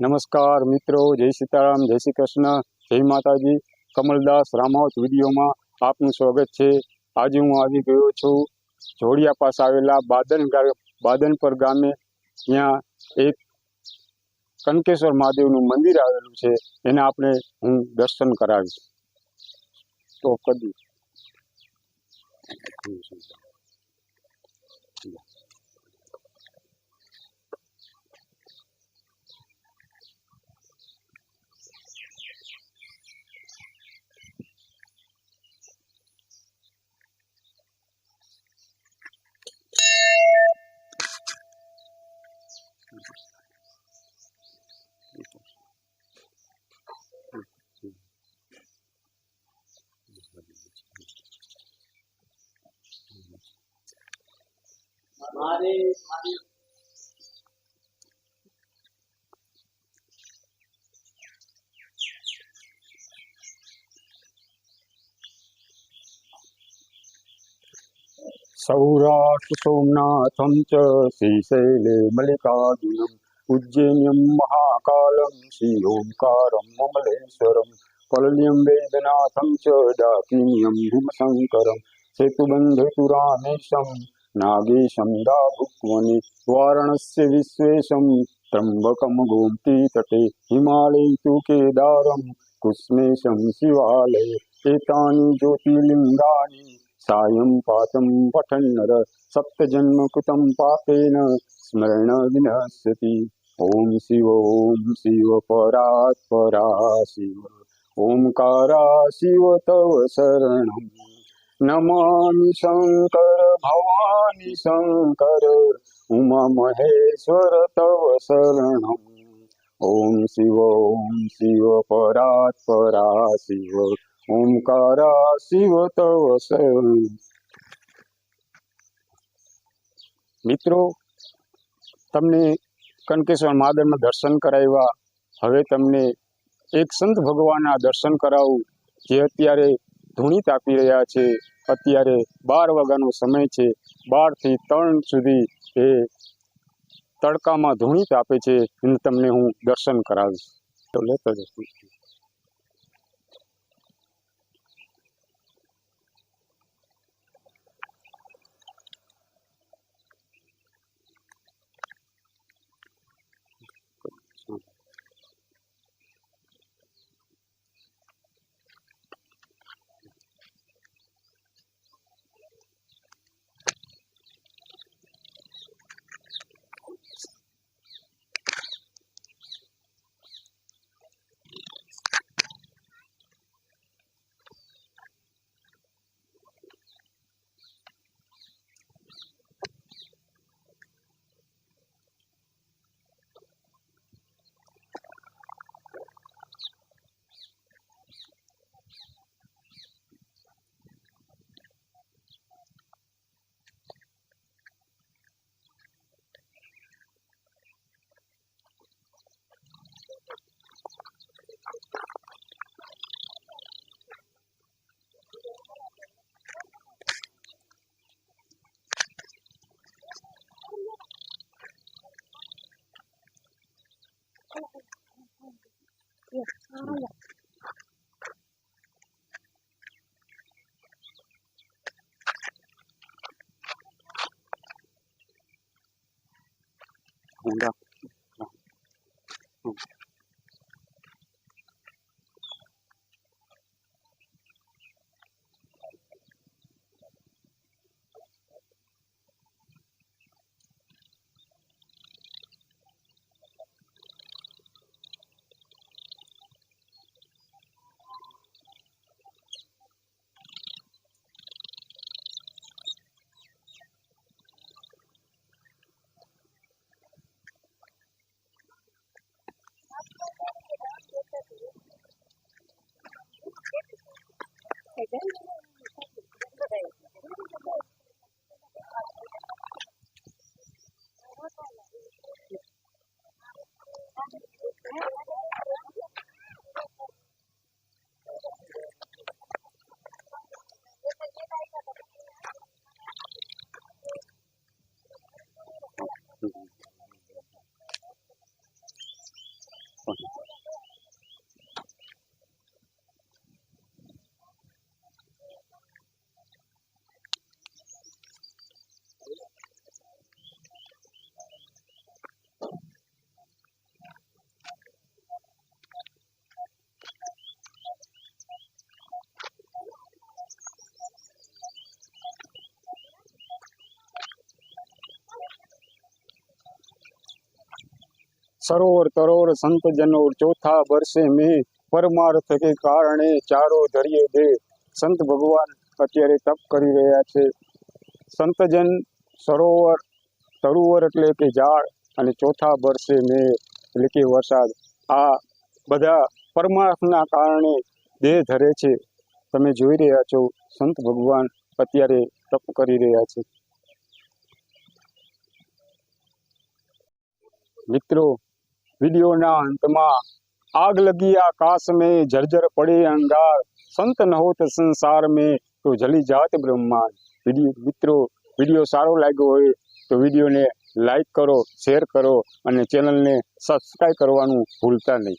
નમસ્કાર મિત્રો, જય સીતારામ, જય શ્રી કૃષ્ણ, જય માતાજી. કમલદાસ રામાવત વિડીયોમાં આપનું સ્વાગત છે. આજે હું આવી ગયો છું જોડિયા પાસે આવેલા બાદન બાદનપર ગામે. ત્યાં એક કનકેશ્વર મહાદેવનું મંદિર આવેલું છે. એને આપણે હું દર્શન કરાવીશ. તો કદી. સૌરાષ્ટ્ર સોમનાથમ ચ શ્રીશૈલે મલ્લિકાર્જુનમ ઉજ્જૈન્યમ મહાકાલમ શ્રી ઓમકારમ મમલેશ્વરમ કલલ્યમ વેદનાથમ ચ ડાકિન્યમ ભીમશંકરમ સેતુબંધતુ नागेशं दाभुक्वने वारणस्य विश्वेशं त्र्यम्बकं गोम्तीतटे हिमालये तु केदारं कुस्मेशं शिवालये एतानि ज्योतिर्लिङ्गानि सायं पातं पठन्नर सप्तजन्मकृतं पापेन स्मरण विनश्यति ॐ शिव ॐ शिव परात् परा शिव ओंकारा शिव तव शरणम् નમામિ શંકર ભવાની શંકર ઉમા મહેશ્વર તવ શરણમ ઓમ શિવ ઓમ શિવ પરાત પરા શિવ ઓમકારા શિવ તવ શરણ મિત્રો તમને કનકેશ્વર મહાદેવના દર્શન કરાવ્યા. હવે તમને એક સંત ભગવાનના દર્શન કરાવું, જે અત્યારે ધૂણી તાપી રહ્યા છે. અત્યારે બાર વાગ્યાનો સમય છે. બારથી ત્રણ સુધી એ તડકામાં ધૂણી તાપે છે. એને તમને હું દર્શન કરાવીશ. તો લેતો જશું Dạ, không đâu. સરોવર તરોવર સંતજનોર ચોથા વર્ષે મેં પરમાર્થ કે કારણે ચારો ધરીએ દે સંત ભગવાન અત્યારે તપ કરી રહ્યા છે. સંતજન સરોવર તરુવર એટલે કે ઝાડ અને ચોથા વર્ષે મેં એટલે કે વરસાદ. આ બધા પરમાર્થના કારણે દેહ ધરે છે. તમે જોઈ રહ્યા છો, સંત ભગવાન અત્યારે તપ કરી રહ્યા છે. મિત્રો વિડીયોના અંતમાં આગ લગી આકાશ મેં જર્જર પડે અંગાર, સંત ન હોત સંસાર મેં તો જલી જાત બ્રહ્માંડ. વીડિયો, મિત્રો, વીડિયો સારો લાગ્યો હોય તો વિડીયોને લાઈક કરો, શેર કરો અને ચેનલને સબસ્ક્રાઈબ કરવાનું ભૂલતા નહીં.